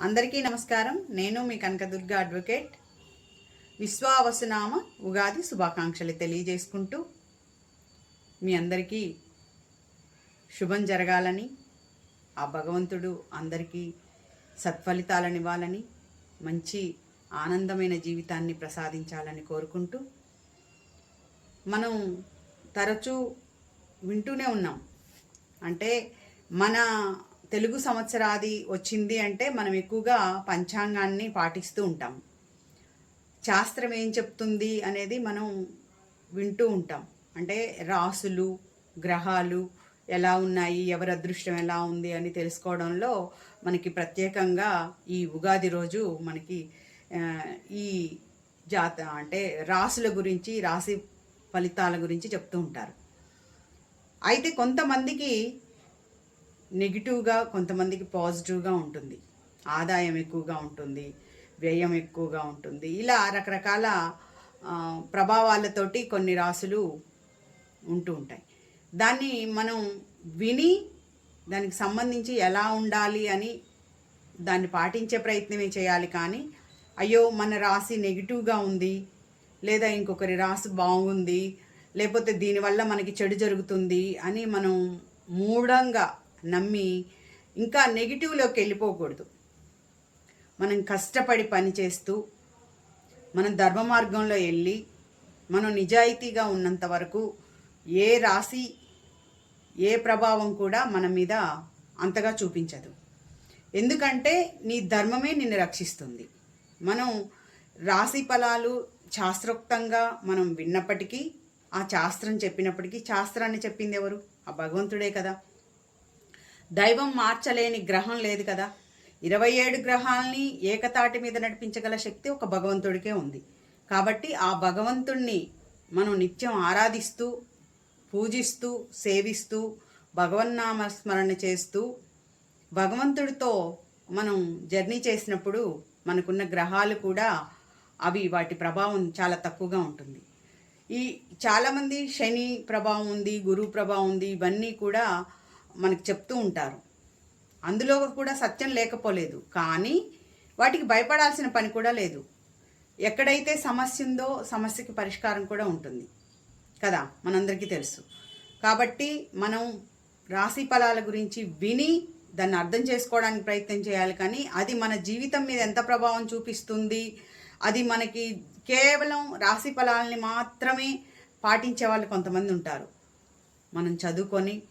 అందరికీ నమస్కారం. నేను మీ కనకదుర్గ అడ్వకేట్. విశ్వావసనామ ఉగాది శుభాకాంక్షలు తెలియజేసుకుంటూ మీ అందరికీ శుభం జరగాలని ఆ భగవంతుడు అందరికీ సత్ఫలితాలనివ్వాలని మంచి ఆనందమైన జీవితాన్ని ప్రసాదించాలని కోరుకుంటూ మనం తరచూ వింటూనే ఉన్నాం. అంటే మన తెలుగు సంవత్సరాది వచ్చింది అంటే మనం ఎక్కువగా పంచాంగాన్ని పాటిస్తూ ఉంటాం. శాస్త్రం ఏం చెప్తుంది అనేది మనం వింటూ ఉంటాం. అంటే రాసులు గ్రహాలు ఎలా ఉన్నాయి ఎవరి అదృష్టం ఎలా ఉంది అని తెలుసుకోవడంలో మనకి ప్రత్యేకంగా ఈ ఉగాది రోజు మనకి ఈ జాత అంటే రాసుల గురించి రాశి ఫలితాల గురించి చెప్తూ ఉంటారు. అయితే కొంతమందికి నెగిటివ్గా కొంతమందికి పాజిటివ్గా ఉంటుంది. ఆదాయం ఎక్కువగా ఉంటుంది. వ్యయం ఎక్కువగా ఉంటుంది. ఇలా రకరకాల ప్రభావాలతోటి కొన్ని రాసులు ఉంటూ ఉంటాయి. దాన్ని మనం విని దానికి సంబంధించి ఎలా ఉండాలి అని దాన్ని పాటించే ప్రయత్నమే చేయాలి కానీ అయ్యో మన రాశి నెగిటివ్గా ఉంది లేదా ఇంకొకరి రాశి బాగుంది లేకపోతే దీనివల్ల మనకి చెడు జరుగుతుంది అని మనం మూఢంగా నమ్మి ఇంకా నెగిటివ్లోకి వెళ్ళిపోకూడదు. మనం కష్టపడి పని చేస్తూ మనం ధర్మ మార్గంలో వెళ్ళి మనం నిజాయితీగా ఉన్నంత వరకు ఏ రాశి ఏ ప్రభావం కూడా మన మీద అంతగా చూపించదు. ఎందుకంటే నీ ధర్మమే నిన్ను రక్షిస్తుంది. మనం రాశి ఫలాలు శాస్త్రోక్తంగా మనం విన్నప్పటికీ ఆ శాస్త్రం చెప్పినప్పటికీ శాస్త్రాన్ని చెప్పింది ఎవరు? ఆ భగవంతుడే కదా. దైవం మార్చలేని గ్రహం లేదు కదా. ఇరవై ఏడు గ్రహాలని ఏకతాటి మీద నడిపించగల శక్తి ఒక భగవంతుడికే ఉంది. కాబట్టి ఆ భగవంతుణ్ణి మనం నిత్యం ఆరాధిస్తూ పూజిస్తూ సేవిస్తూ భగవన్నామ స్మరణ చేస్తూ భగవంతుడితో మనం జర్నీ చేసినప్పుడు మనకున్న గ్రహాలు కూడా అవి వాటి ప్రభావం చాలా తక్కువగా ఉంటుంది. ఈ చాలామంది శని ప్రభావం ఉంది గురువు ప్రభావం ఉంది ఇవన్నీ కూడా మనకు చెప్తూ ఉంటారు. అందులో కూడా సత్యం లేకపోలేదు. కానీ వాటికి భయపడాల్సిన పని కూడా లేదు. ఎక్కడైతే సమస్య ఉందో సమస్యకి పరిష్కారం కూడా ఉంటుంది. కదా? మనందరికీ తెలుసు. కాబట్టి మనం రాశి ఫలాల గురించి విని దాన్ని అర్థం చేసుకోవడానికి ప్రయత్నం చేయాలి. కానీ అది మన జీవితం మీద ఎంత ప్రభావం చూపిస్తుంది? అది మనకి కేవలం రాశి ఫలాలని మాత్రమే పాటించే వాళ్ళు కొంతమంది ఉంటారు. మనం చదువుకొని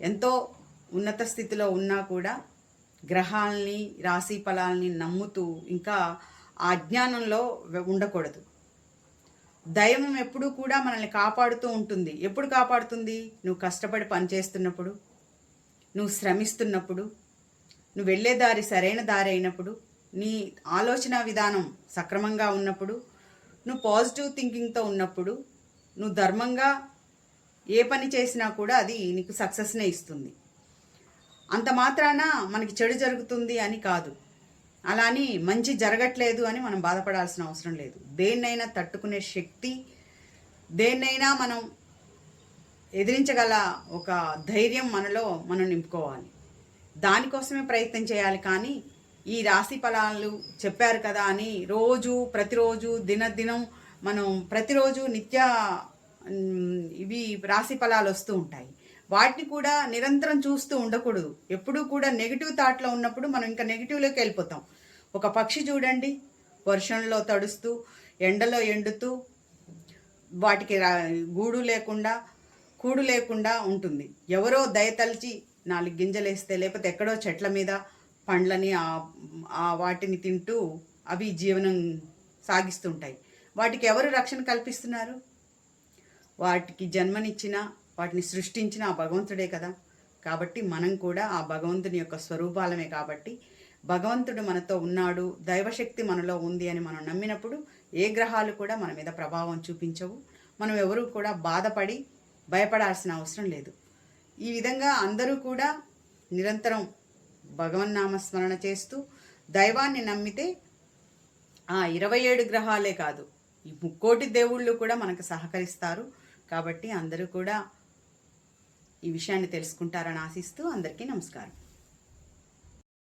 ఎంతో ఉన్నత స్థితిలో ఉన్నా కూడా గ్రహాలని రాశి ఫలాల్ని నమ్ముతూ ఇంకా ఆ అజ్ఞానంలో ఉండకూడదు. దైవం ఎప్పుడూ కూడా మనల్ని కాపాడుతూ ఉంటుంది. ఎప్పుడు కాపాడుతుంది? నువ్వు కష్టపడి పని చేస్తున్నప్పుడు నువ్వు శ్రమిస్తున్నప్పుడు నువ్వు వెళ్ళే దారి సరైన దారి అయినప్పుడు నీ ఆలోచన విధానం సక్రమంగా ఉన్నప్పుడు నువ్వు పాజిటివ్ థింకింగ్తో ఉన్నప్పుడు నువ్వు ధర్మంగా ఏ పని చేసినా కూడా అది నీకు సక్సెస్నే ఇస్తుంది. అంత మాత్రాన మనకి చెడు జరుగుతుంది అని కాదు. అలా అని మంచి జరగట్లేదు అని మనం బాధపడాల్సిన అవసరం లేదు. దేన్నైనా తట్టుకునే శక్తి దేన్నైనా మనం ఎదిరించగల ఒక ధైర్యం మనలో మనం నింపుకోవాలి. దానికోసమే ప్రయత్నం చేయాలి కానీ ఈ రాశి ఫలాలు చెప్పారు కదా అని రోజు ప్రతిరోజు దినదినం మనం ప్రతిరోజు నిత్య ఇవి రాశి ఫలాలు వస్తూ ఉంటాయి. వాటిని కూడా నిరంతరం చూస్తూ ఉండకూడదు. ఎప్పుడూ కూడా నెగిటివ్ థాట్లో ఉన్నప్పుడు మనం ఇంకా నెగిటివ్లోకి వెళ్ళిపోతాం. ఒక పక్షి చూడండి వర్షంలో తడుస్తూ ఎండలో ఎండుతూ వాటికి రా- గూడు లేకుండా కూడు లేకుండా ఉంటుంది. ఎవరో దయతలిచి నాలుగు గింజలేస్తే లేకపోతే ఎక్కడో చెట్ల మీద పండ్లని ఆ వాటిని తింటూ అవి జీవనం సాగిస్తుంటాయి. వాటికి ఎవరు రక్షణ కల్పిస్తున్నారు? వాటికి జన్మనిచ్చిన వాటిని సృష్టించిన ఆ భగవంతుడే కదా. కాబట్టి మనం కూడా ఆ భగవంతుని యొక్క స్వరూపాలమే కాబట్టి భగవంతుడు మనతో ఉన్నాడు దైవశక్తి మనలో ఉంది అని మనం నమ్మినప్పుడు ఏ గ్రహాలు కూడా మన మీద ప్రభావం చూపించవు. మనం ఎవరూ కూడా బాధపడి భయపడాల్సిన అవసరం లేదు. ఈ విధంగా అందరూ కూడా నిరంతరం భగవన్నామస్మరణ చేస్తూ దైవాన్ని నమ్మితే ఆ ఇరవై ఏడు గ్రహాలే కాదు ఈ ముక్కోటి దేవుళ్ళు కూడా మనకు సహకరిస్తారు. కాబట్టి అందరూ కూడా ఈ విషయాన్ని తెలుసుకుంటారని ఆశిస్తూ అందరికీ నమస్కారం.